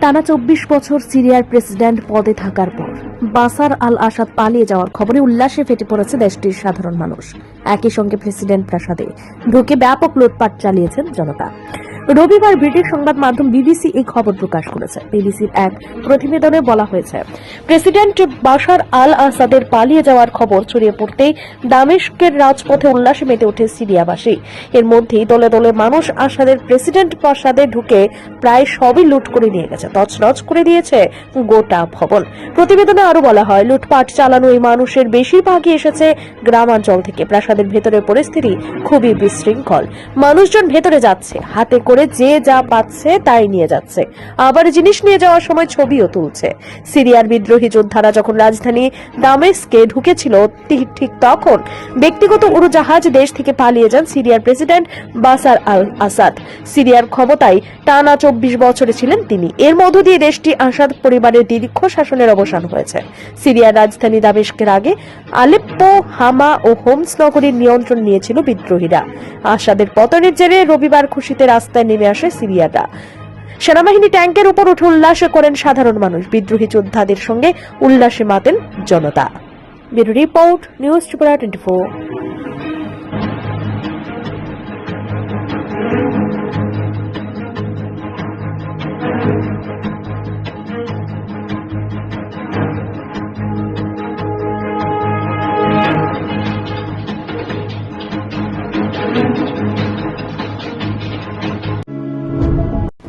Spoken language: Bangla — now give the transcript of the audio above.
টানা চব্বিশ বছর সিরিয়ার প্রেসিডেন্ট পদে থাকার পর বাসার আল আসাদ পালিয়ে যাওয়ার খবরে উল্লাসে ফেটে পড়েছে দেশটির সাধারণ মানুষ। একই সঙ্গে প্রেসিডেন্ট প্রাসাদে ঢুকে ব্যাপক লুটপাট চালিয়েছেন জনতা। রবিবার ব্রিটিশ সংবাদ মাধ্যম বিবিসি এই খবর প্রকাশ করেছে। বিবিসির এক প্রতিবেদনে বলা হয়েছে, প্রেসিডেন্ট বাশার আল আসাদের পালিয়ে যাওয়ার খবর ছড়িয়ে পড়তেই দামেস্কের রাজপথে উল্লাসে মেতে ওঠে সিরিয়াবাসী। এর মধ্যেই দলে দলে মানুষ আসাদের প্রেসিডেন্ট প্রাসাদে ঢুকে প্রায় সবই লুট করে নিয়ে গেছে। তছনছ করে দিয়েছে গোটা ভবন। প্রতিবেদনে আরও বলা হয়, লুটপাট চালানো এই মানুষের বেশিরভাগই এসেছে গ্রামাঞ্চল থেকে। প্রাসাদের ভেতরের পরিস্থিতি খুবই বিশৃঙ্খল। মানুষজন ভেতরে যাচ্ছে, হাতে করে যে যা পাচ্ছে তাই নিয়ে যাচ্ছে। আবার জিনিস নিয়ে যাওয়ার সময় ছবিও তুলছে। সিরিয়ার বিদ্রোহী যোদ্ধারা যখন রাজধানী দামেস্কে ঢুকেছিল ঠিক তখন ব্যক্তিগত উড়োজাহাজ দেশ থেকে পালিয়ে যান সিরিয়ার প্রেসিডেন্ট বাসার আল আসাদ। সিরিয়ার ক্ষমতায় টানা চব্বিশ বছরে ছিলেন তিনি। এর মধ্য দিয়ে দেশটি আসাদ পরিবারের দীর্ঘ শাসনের অবসান হয়েছে। সিরিয়ার রাজধানী দামেস্কের আগে আলেপ্পো, হামা ও হোমস নগরীর নিয়ন্ত্রণ নিয়েছিল বিদ্রোহীরা। আসাদের পতনের জেরে রবিবার খুশিতে রাস্তায় নেমে আসে সিরিয়াটা। সেনাবাহিনী ট্যাঙ্কের উপর উঠে উল্লাস করেন সাধারণ মানুষ। বিদ্রোহী যোদ্ধাদের সঙ্গে উল্লাসে মাতেন জনতা। Bureau report, news Tripura twenty